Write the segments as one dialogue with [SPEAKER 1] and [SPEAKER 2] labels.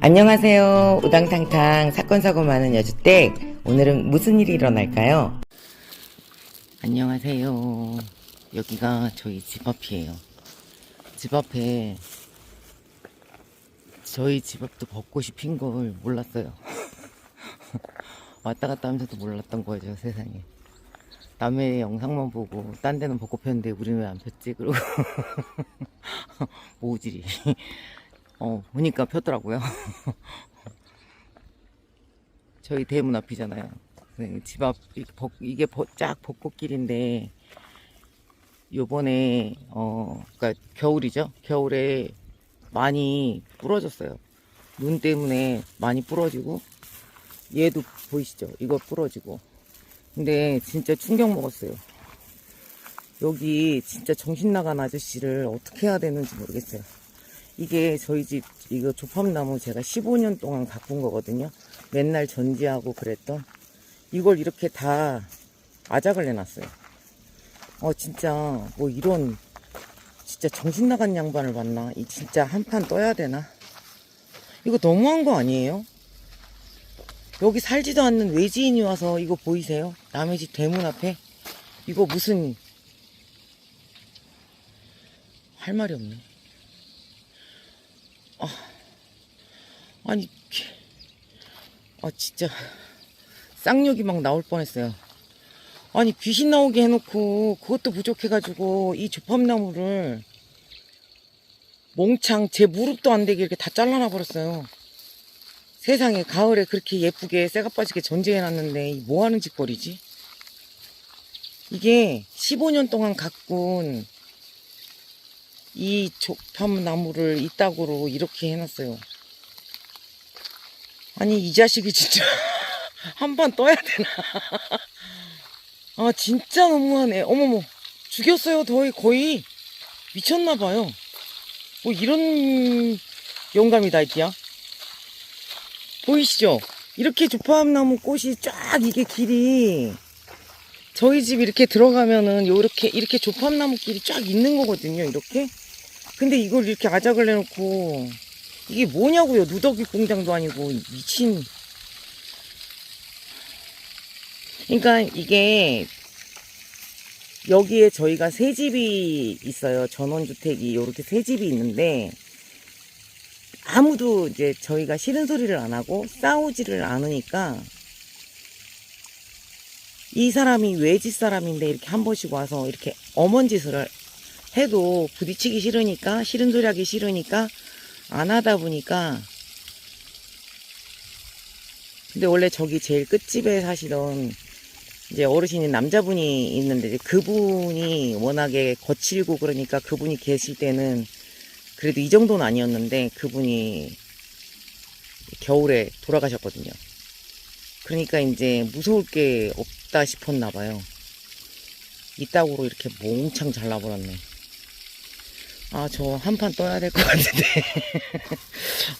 [SPEAKER 1] 안녕하세요. 우당탕탕 사건 사고 많은 여주댁. 오늘은 무슨 일이 일어날까요? 안녕하세요. 여기가 저희 집 앞이에요. 집 앞에 저희 집 앞도 벚꽃이 핀 걸 몰랐어요. 왔다 갔다 하면서도 몰랐던 거죠, 세상에. 남의 영상만 보고 딴 데는 벚꽃 폈는데 우리는 왜 안 폈지? 그러고 모질이 어 보니까 폈더라고요. 저희 대문 앞이잖아요. 네, 집앞 이게 버- 쫙 벚꽃길인데 요번에 어 그러니까 겨울이죠? 겨울에 많이 부러졌어요. 눈 때문에 많이 부러지고 얘도 보이시죠? 이거 부러지고. 근데 진짜 충격 먹었어요. 여기 진짜 정신 나간 아저씨를 어떻게 해야 되는지 모르겠어요. 이게 저희 집 이거 조팝나무 제가 15년 동안 가꾼 거거든요. 맨날 전지하고 그랬던 이걸 이렇게 다 아작을 내놨어요. 어 진짜 뭐 이런 진짜 정신 나간 양반을 만나 이 진짜 한 판 떠야 되나? 이거 너무한 거 아니에요? 여기 살지도 않는 외지인이 와서 이거 보이세요? 남의 집 대문 앞에 이거 무슨 할 말이 없네. 아, 아니, 개- 아 진짜 쌍욕이 막 나올 뻔했어요. 아니 귀신 나오게 해놓고 그것도 부족해가지고 이 조팝나무를 몽창 제 무릎도 안 되게 이렇게 다 잘라놔 버렸어요. 세상에 가을에 그렇게 예쁘게 새가 빠지게 전지해놨는데 이뭐 하는 짓거리지? 이게 15년 동안 가꾼 이 조팝나무를 이따구로 이렇게 해놨어요. 아니 이 자식이 진짜 한 번 떠야 되나? 아 진짜 너무하네. 어머머 죽였어요. 거의 거의 미쳤나봐요. 뭐 이런 영감이 다 있디야? 보이시죠? 이렇게 조팝나무 꽃이 쫙 이게 길이 저희 집 이렇게 들어가면은 요렇게 이렇게 조팝나무 길이 쫙 있는 거거든요. 이렇게. 근데 이걸 이렇게 아작을 내놓고 이게 뭐냐고요? 누더기 공장도 아니고 미친. 그러니까 이게 여기에 저희가 새 집이 있어요. 전원주택이 요렇게 새 집이 있는데 아무도 이제 저희가 싫은 소리를 안 하고 싸우지를 않으니까 이 사람이 외집 사람인데 이렇게 한 번씩 와서 이렇게 어먼 짓을 해도 부딪히기 싫으니까 싫은 소리 하기 싫으니까 안 하다 보니까 근데 원래 저기 제일 끝집에 사시던 이제 어르신인 남자분이 있는데 그분이 워낙에 거칠고 그러니까 그분이 계실 때는 그래도 이 정도는 아니었는데 그분이 겨울에 돌아가셨거든요. 그러니까 이제 무서울 게 없다 싶었나 봐요. 이따구로 이렇게 몽창 잘라버렸네. 아, 저 한 판 떠야 될 것 같은데.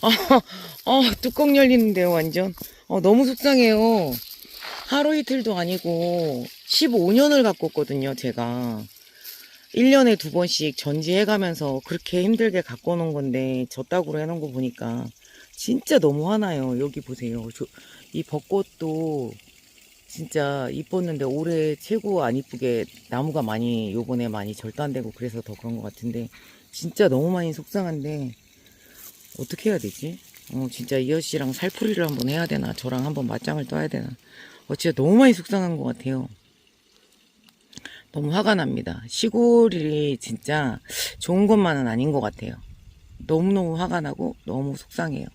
[SPEAKER 1] 아, 아, 뚜껑 열리는데요, 완전. 어, 너무 속상해요. 하루 이틀도 아니고 15년을 가꿨거든요, 제가. 1년에 두 번씩 전지해가면서 그렇게 힘들게 갖고 놓은 건데 저따구로 해놓은 거 보니까 진짜 너무 화나요. 여기 보세요. 저, 이 벚꽃도 진짜 이뻤는데 올해 최고 안 이쁘게 나무가 많이 요번에 많이 절단되고 그래서 더 그런 것 같은데 진짜 너무 많이 속상한데 어떻게 해야 되지? 어, 진짜 이어 씨랑 살풀이를 한번 해야 되나 저랑 한번 맞짱을 떠야 되나 어, 진짜 너무 많이 속상한 것 같아요. 너무 화가 납니다. 시골이 진짜 좋은 것만은 아닌 것 같아요. 너무너무 화가 나고 너무 속상해요.